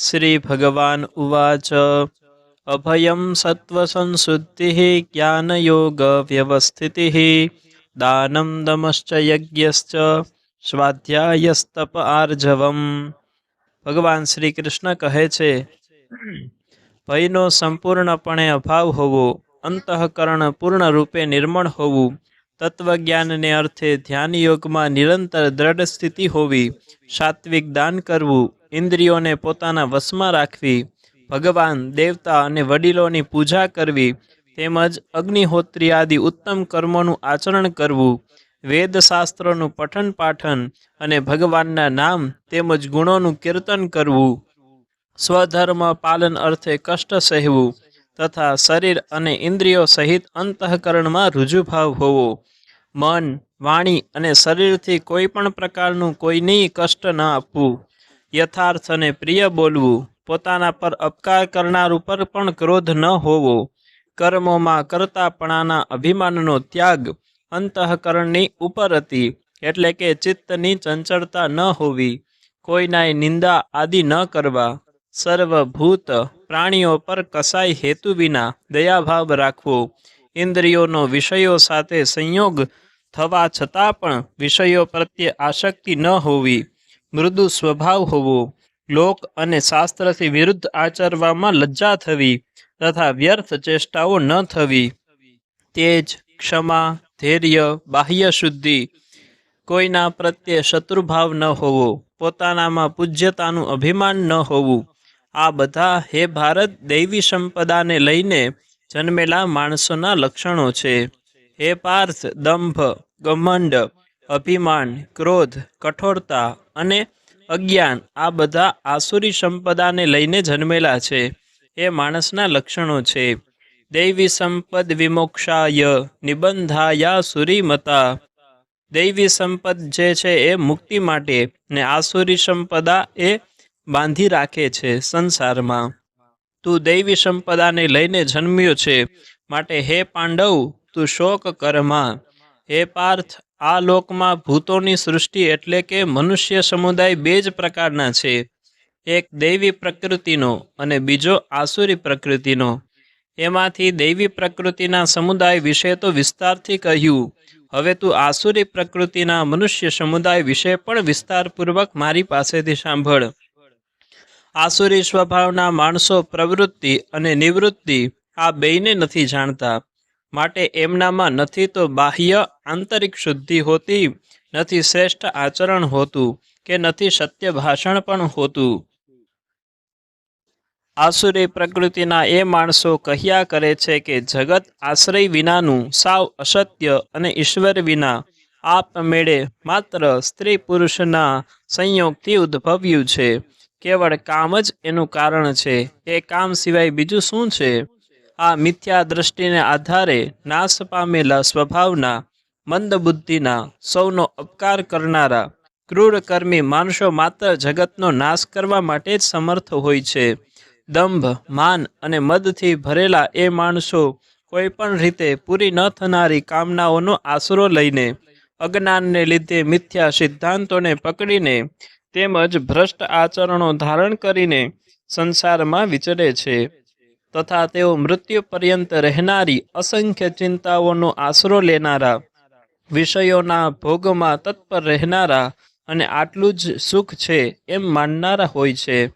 શ્રી ભગવાન ઉવાચ અભયમ સત્વસંશુદ્ધિ જ્ઞાનયોગ વ્યવસ્થિતિ દાનમ દમશ્ચ યજ્ઞશ્ચ સ્વાધ્યાયસ્તપ આર્જવમ ભગવાન શ્રી કૃષ્ણ કહે છે ભયનો સંપૂર્ણપણે અભાવ હોવો અંતઃકરણ પૂર્ણ રૂપે નિર્મળ હોવું તત્વજ્ઞાનને અર્થે ધ્યાન યોગમાં નિરંતર દ્રઢ સ્થિતિ હોવી સાત્વિક દાન કરવું ઇન્દ્રિયોને પોતાના વશમાં રાખવી, ભગવાન, દેવતા અને વડીલોની પૂજા કરવી, તેમજ અગ્નિહોત્રી આદિ ઉત્તમ કર્મોનું આચરણ કરવું, વેદશાસ્ત્રોનું પઠન પાઠન અને ભગવાનના નામ તેમજ ગુણોનું કીર્તન કરવું, સ્વધર્મ પાલન અર્થે કષ્ટ સહેવું, તથા શરીર અને ઇન્દ્રિયો સહિત અંતઃકરણમાં રુજુભાવ હોવો, મન, વાણી અને શરીરથી કોઈ પણ પ્રકારનું કોઈની કષ્ટ ન આપવું. યથાર્થ અને પ્રિય બોલવું, પોતાના પર અપકાર કરનાર ઉપર પણ ક્રોધ ન હોવો. કર્મોમાં કરતાપણાના અભિમાનનો ત્યાગ અંતઃકરણની ઉપર હતી એટલે કે ચિત્તની ચંચળતા ન હોવી, કોઈનાય નિંદા આદિ ન કરવા. સર્વભૂત પ્રાણીઓ પર કસાય હેતુ વિના દયાભાવ રાખવો. ઇન્દ્રિયોનો વિષયો સાથે સંયોગ થવા છતાં પણ વિષયો પ્રત્યે આસક્તિ ન હોવી. મૃદુ સ્વભાવ હોવો, લોક અને શાસ્ત્રથી વિરુદ્ધ આચરવામાં લજ્જા થવી તથા વ્યર્થ ચેષ્ટાઓ ન થવી. તેજ, ક્ષમા, ધૈર્ય, બાહ્ય શુદ્ધિ કોઈના પ્રત્યે શત્રુભાવ ન હોવો, પોતાનામાં પૂજ્યતાનું અભિમાન ન હોવું. આ બધા હે ભારત દૈવી સંપદાને લઈને જન્મેલા માણસોના લક્ષણો છે. હે પાર્થ, દંભ, ગમંડ અભિમાન, ક્રોધ, કઠોરતા અને અજ્ઞાન આ બધા આસુરી સંપદાને લઈને જન્મેલા છે. એ માણસના લક્ષણો છે. દૈવી સંપદ વિમોક્ષાય નિબંધાયા સુરીમતા દૈવી સંપદ જે છે એ મુક્તિ માટે ને આસુરી સંપદા એ બાંધી રાખે છે સંસારમાં. તું દૈવી સંપદાને લઈને જન્મ્યો છે. માટે હે પાંડવ, તું શોક કરમાં હે પાર્થ આ લોકમાં ભૂતોની સૃષ્ટિ એટલે કે મનુષ્ય સમુદાય બે જ પ્રકારના છે. એક દૈવી પ્રકૃતિનો અને બીજો આસુરી પ્રકૃતિનો. એમાંથી દૈવી પ્રકૃતિના સમુદાય વિશે તો વિસ્તારથી કહ્યું. હવે તું આસુરી પ્રકૃતિના મનુષ્ય સમુદાય વિશે પણ વિસ્તારપૂર્વક મારી પાસેથી સાંભળ. આસુરી સ્વભાવના માણસો પ્રવૃત્તિ અને નિવૃત્તિ આ બેયને નથી જાણતા. માટે એમનામાં નથી તો બાહ્ય આંતરિક શુદ્ધિ હોતી નથી, શ્રેષ્ઠ આચરણ હોતું કે નથી, સત્ય ભાષણ પણ હોતું. આસુરી પ્રકૃતિના એ માણસો કહ્યા કરે છે કે જગત આશ્રય વિનાનું સાવ અસત્ય અને ઈશ્વર વિના આપમેળે માત્ર સ્ત્રી પુરુષના સંયોગથી ઉદ્ભવ્યું છે. કેવળ કામ જ એનું કારણ છે. એ કામ સિવાય બીજું શું છે? આ મિથ્યા દ્રષ્ટિને આધારે નાશ પામેલા સ્વભાવના, મંદબુદ્ધિના, સૌનો અપકાર કરનારા ક્રૂર કર્મી માણસો માત્ર જગતનો નાશ કરવા માટે જ સમર્થ હોય છે. દંભ, માન અને મદથી ભરેલા એ માણસો કોઈ પણ રીતે પૂરી ન થનારી કામનાઓનો આશરો લઈને, અજ્ઞાનને લીધે મિથ્યા સિદ્ધાંતોને પકડીને, તેમજ ભ્રષ્ટ આચરણો ધારણ કરીને સંસારમાં વિચરે છે. તથા તેઓ મૃત્યુ પર્યંત રહેનારી અસંખ્ય ચિંતાઓનો આશરો લેનારા, વિષયોના ભોગમાં તત્પર રહેનારા અને આટલું જ સુખ છે એમ માનનારા હોય છે.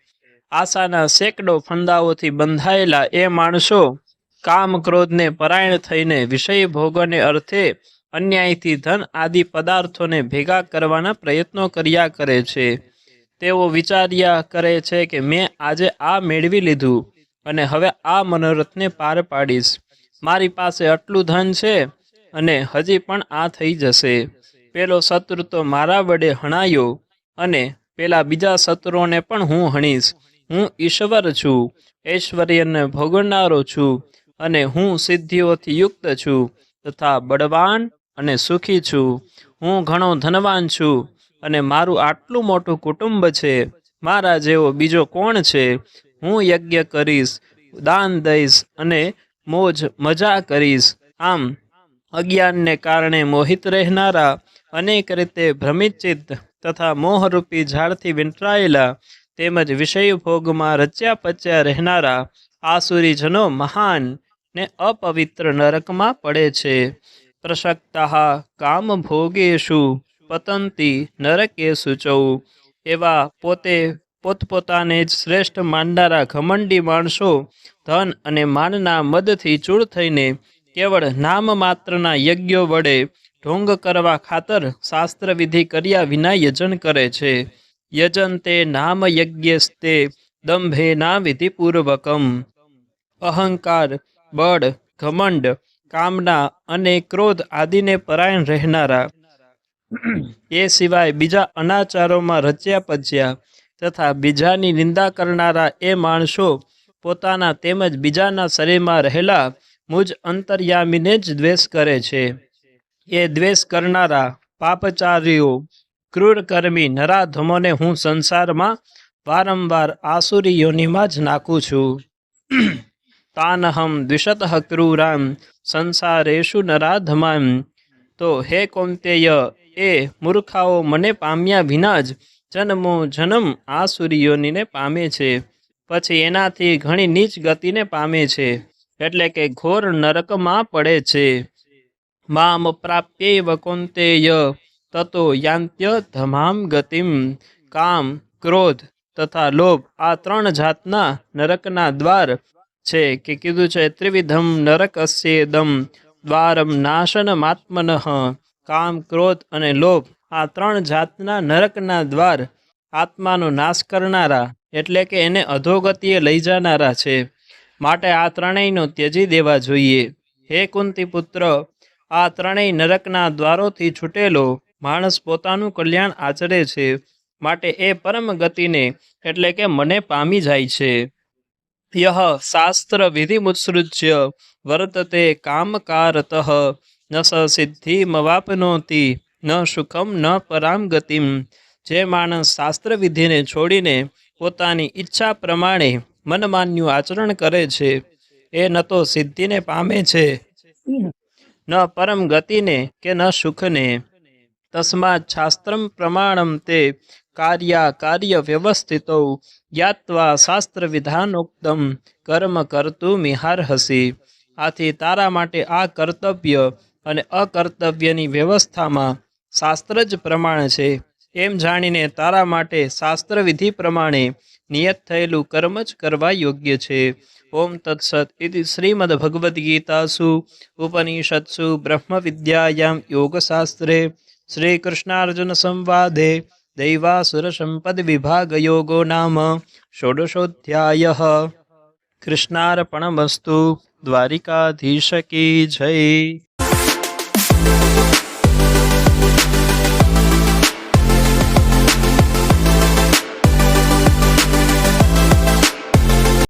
આશાના સેંકડો ફંદાઓથી બંધાયેલા એ માણસો કામ ક્રોધને પરાયણ થઈને વિષય ભોગોને અર્થે અન્યાયથી ધન આદિ પદાર્થોને ભેગા કરવાના પ્રયત્નો કર્યા કરે છે. તેઓ વિચાર્યા કરે છે કે મેં આજે આ મેળવી લીધું. અને હવે આ મનોરથને પાર પાડીશ. મારી પાસે આટલું ધન છે અને હજી પણ આ થઈ જશે. પેલો શત્રુ તો મારા વડે હણાયો અને પેલા બીજા શત્રુઓને પણ હું હણીશ. હું ઈશ્વર છું, ઐશ્વર્યને ભોગવનારો છું અને હું સિદ્ધિઓથી યુક્ત છું તથા બળવાન અને સુખી છું. હું ઘણો ધનવાન છું અને મારું આટલું મોટું કુટુંબ છે. મારા જેવો બીજો કોણ છે? હું યજ્ઞ કરીશ, દાન દઈશ અને મોજ મજા કરીશ. આમ અજ્ઞાનને કારણે મોહિત રહેનારા અનેક રીતે ભ્રમિતચિત્ત તથા મોહરૂપી ઝાડથી વિંટરાયેલા તેમજ વિષય ભોગમાં રચ્યા પચ્યા રહેનારા આસુરીજનો મહાન ને અપવિત્ર નરકમાં પડે છે. પ્રસક્તા કામ ભોગેશુ પતંતી નરકે સૂચવું એવા પોતે પોતપોતાને જ શ્રેષ્ઠ માનનારા ઘમંડી માણસો, ધન અને માનના મદથી ચૂર થઈને કેવળ નામ માત્રના યજ્ઞો વડે ઢોંગ કરવા ખાતર શાસ્ત્ર વિધિ કર્યા વિના યજન કરે છે. યજન તે નામ યજ્ઞસ્તે દંભેના વિધિપૂર્વકમ. અહંકાર, બળ, ઘમંડ, કામના અને ક્રોધ આદિને પરાયણ રહેનારા. એ સિવાય બીજા અનાચારોમાં રચ્યા પચ્યા તથા બીજાની નિંદા કરનારા એ માણસો પોતાના તેમજ બીજાના શરીરમાં રહેલા મુજ અંતર્યામીને જ દ્વેષ કરે છે. એ દ્વેષ કરનારા પાપચારીઓ, ક્રૂરકર્મી, નરાધમોને હું સંસારમાં વારંવાર આસુરી યોનિમાં જ નાખું છું. તાનહમ દ્વિષત ક્રૂરામ સંસારેશુ નરાધમામ તો હે કોંતેય એ મૂર્ખાઓ મને પામ્યા વિના જ જન્મો જન્મ સૂર્યોનીને પામે છે. પછી એનાથી ઘણી નીચ ગતિને પામે છે. એટલે કે ઘોર નરકમાં પડે છે. મામ પ્રાપ્યૈવ કૌંતેય તતો યાંત્ય ધમામ ગતિમ કામ ક્રોધ તથા લોભ આ ત્રણ જાતના નરકના દ્વાર છે કે કીધું છે ત્રિવિધમ નરકસ્યેદમ દ્વારમ નાશનમાત્મનઃ કામ ક્રોધ અને લોભ આ ત્રણ જાતના નરકના દ્વાર આત્માનો નાશ કરનારા, એટલે કે એને અધોગતિએ લઈ જનારા છે. માટે આ ત્રણેયનો ત્યજી દેવા જોઈએ. હે કુંતી પુત્ર આ ત્રણેય નરકના દ્વારોથી છૂટેલો માણસ પોતાનું કલ્યાણ આચરે છે. માટે એ પરમ ગતિને, એટલે કે મને પામી જાય છે. યહ શાસ્ત્ર વિધિમુત્સૃજ્ય, વર્તતે કામકારત, ન સિદ્ધિમવાપનોતિ ન સુખમ ન પરામ ગતિમ જે માણસ શાસ્ત્ર વિધિને છોડીને પોતાની ઈચ્છા પ્રમાણે મનમાન્યું આચરણ કરે છે, એ ન તો સિદ્ધિને પામે છે. ન પરમ ગતિને કે ન સુખને. તસ્માત શાસ્ત્રમ પ્રમાણમ તે કાર્યા કાર્ય વ્યવસ્થિતો જ્ઞાત્વા શાસ્ત્ર વિધાનોક્તમ કર્મ કરતું મિહારહસી. આથી તારા માટે આ કર્તવ્ય અને અકર્તવ્યની વ્યવસ્થામાં શાસ્ત્ર જ પ્રમાણ છે. એમ જાણીને તારા માટે શાસ્ત્ર વિધિ પ્રમાણે નિયત થયેલું કર્મ જ કરવા યોગ્ય છે. ઓમ તત્સત ઇતિ શ્રીમદ ભગવદ્ ગીતાસુ ઉપનિષત્સુ બ્રહ્મ વિદ્યાયામ યોગશાસ્ત્રે શ્રી કૃષ્ણાર્જુન સંવાદે દૈવાસુર સંપદ વિભાગ યોગો નામ ષોડશોધ્યાય કૃષ્ણાર્પણમસ્તુ દ્વારિકાધીશ કી જય